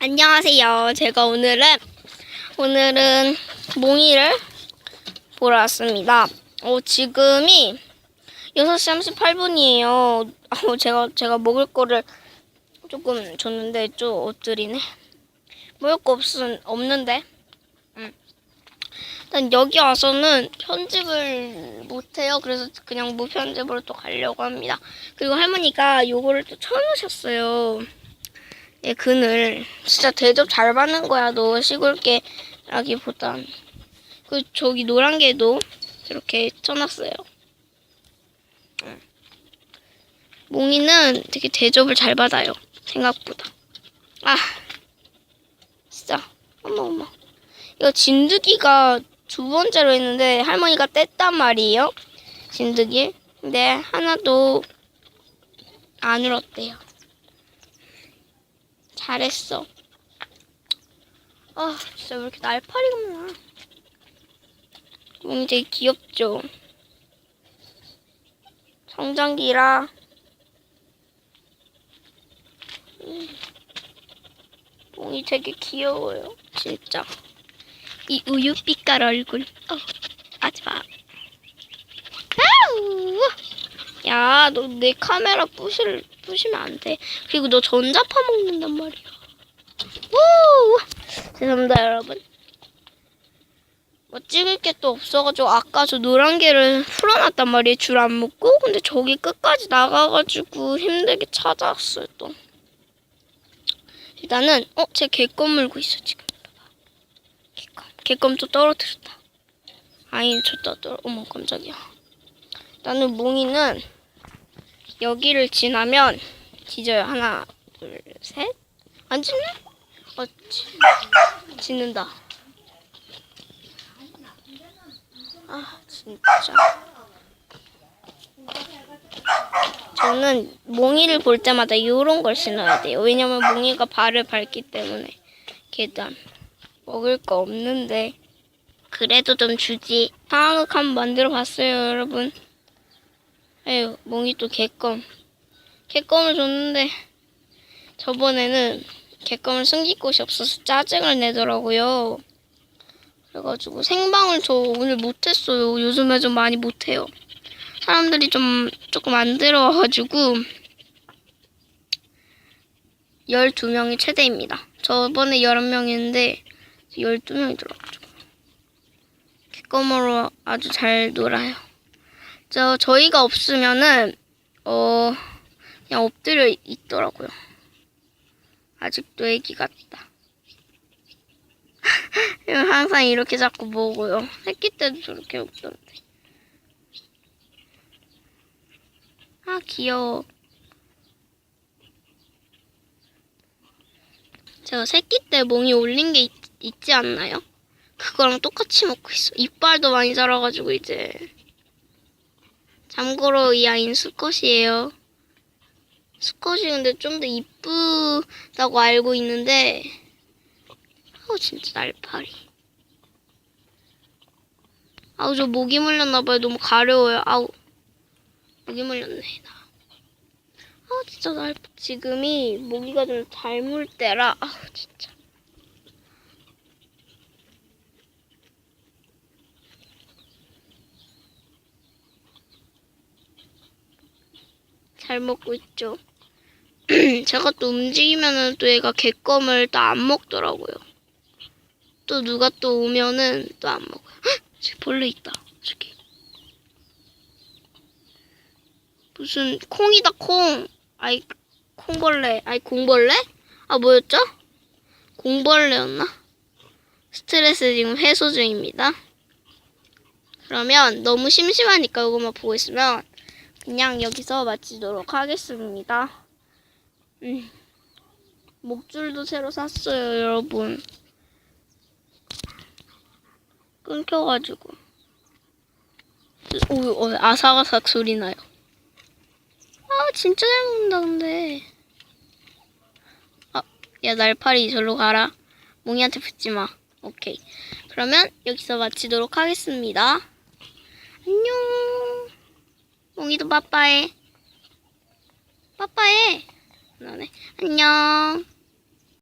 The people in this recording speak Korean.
안녕하세요. 제가 오늘은 오늘은 몽이를 보러 왔습니다. 어, 지금이 6시 38분이에요. 어, 제가 제가 먹을 거를 조금 줬는데 좀 엎드리네. 먹을 거 없, 없는데. 음. 일단 여기 와서는 편집을 못해요. 그래서 그냥 무편집으로 또 가려고 합니다. 그리고 할머니가 요거를 또 쳐놓으셨어요. 예, 그늘 진짜 대접 잘 받는 거야. 너 시골게 라기보단 그 저기 노란 개도 이렇게 쳐놨어요. 응. 몽이는 되게 대접을 잘 받아요. 생각보다. 아, 진짜 어머 어머. 이거 진드기가 두 번째로 했는데 할머니가 뗐단 말이에요. 진드기. 근데 하나도 안 울었대요. 잘했어. 아, 진짜 왜 이렇게 날파리가 많아. 되게 귀엽죠? 성장기라. 음, 몽이 되게 귀여워요. 진짜. 이 우유 빛깔 얼굴. 어, 하지 마. 아우! 야, 너 내 카메라 부실, 부시면 안 돼. 그리고 너 전자 파 먹는단 말이야. 우! 죄송합니다, 여러분. 뭐 찍을 게 또 없어가지고 아까 저 노란 개를 풀어놨단 말이에요. 줄 안 묶고. 근데 저기 끝까지 나가가지고 힘들게 찾아왔어요, 또. 일단은, 어, 제 개껌 물고 있어, 지금. 봐봐. 개껌. 개껌 또 떨어뜨렸다. 아니, 저또 떨어, 어머, 깜짝이야. 나는 몽이는 여기를 지나면 뒤져요. 하나, 둘, 셋. 안 짖네? 어, 짖, 짖는다. 아, 진짜. 저는 몽이를 볼 때마다 이런 걸 신어야 돼요. 왜냐면 몽이가 발을 밟기 때문에 계단 먹을 거 없는데 그래도 좀 주지. 상황극 한번 만들어 봤어요, 여러분. 에휴, 몽이 또 개껌. 개껌을 줬는데 저번에는 개껌을 숨길 곳이 없어서 짜증을 내더라고요. 그래가지고 생방을 저 오늘 못했어요. 요즘에 좀 많이 못해요. 사람들이 좀 조금 안 들어와가지고 12명이 최대입니다. 저번에 11명이었는데 12명이 들어와가지고 개껌으로 아주 잘 놀아요. 저 저희가 없으면은 어 그냥 엎드려 있더라고요. 아직도 애기 같다. 항상 이렇게 자꾸 먹어요. 새끼 때도 저렇게 먹던데. 아 귀여워. 제가 새끼 때 몽이 올린 게 있, 있지 않나요? 그거랑 똑같이 먹고 있어. 이빨도 많이 자라가지고 이제. 참고로 이 아이는 수컷이에요. 수컷이 근데 좀 더 이쁘다고 알고 있는데 아우 진짜 날파리. 아우 저 모기 물렸나봐요. 너무 가려워요. 아우 모기 물렸네 나. 아우 진짜 날 지금이 모기가 좀 잘 물 때라 아우 진짜. 잘 먹고 있죠. 제가 또 움직이면은 또 얘가 개껌을 또 안 먹더라고요. 또 누가 또 오면은 또 안 먹어요. 헉! 저기 벌레 있다. 저기. 무슨 콩이다 콩. 아이 콩벌레. 아이 공벌레? 아 뭐였죠? 공벌레였나? 스트레스 지금 해소 중입니다. 그러면 너무 심심하니까 이것만 보고 있으면 그냥 여기서 마치도록 하겠습니다. 음. 목줄도 새로 샀어요, 여러분. 끊겨가지고. 오, 어, 아삭아삭 소리 나요. 아, 진짜 잘 먹는다, 근데. 아, 야, 날파리 절로 가라. 몽이한테 붙지 마. 오케이. 그러면 여기서 마치도록 하겠습니다. 안녕. 몽이도 빠빠해. 빠빠해. 안녕.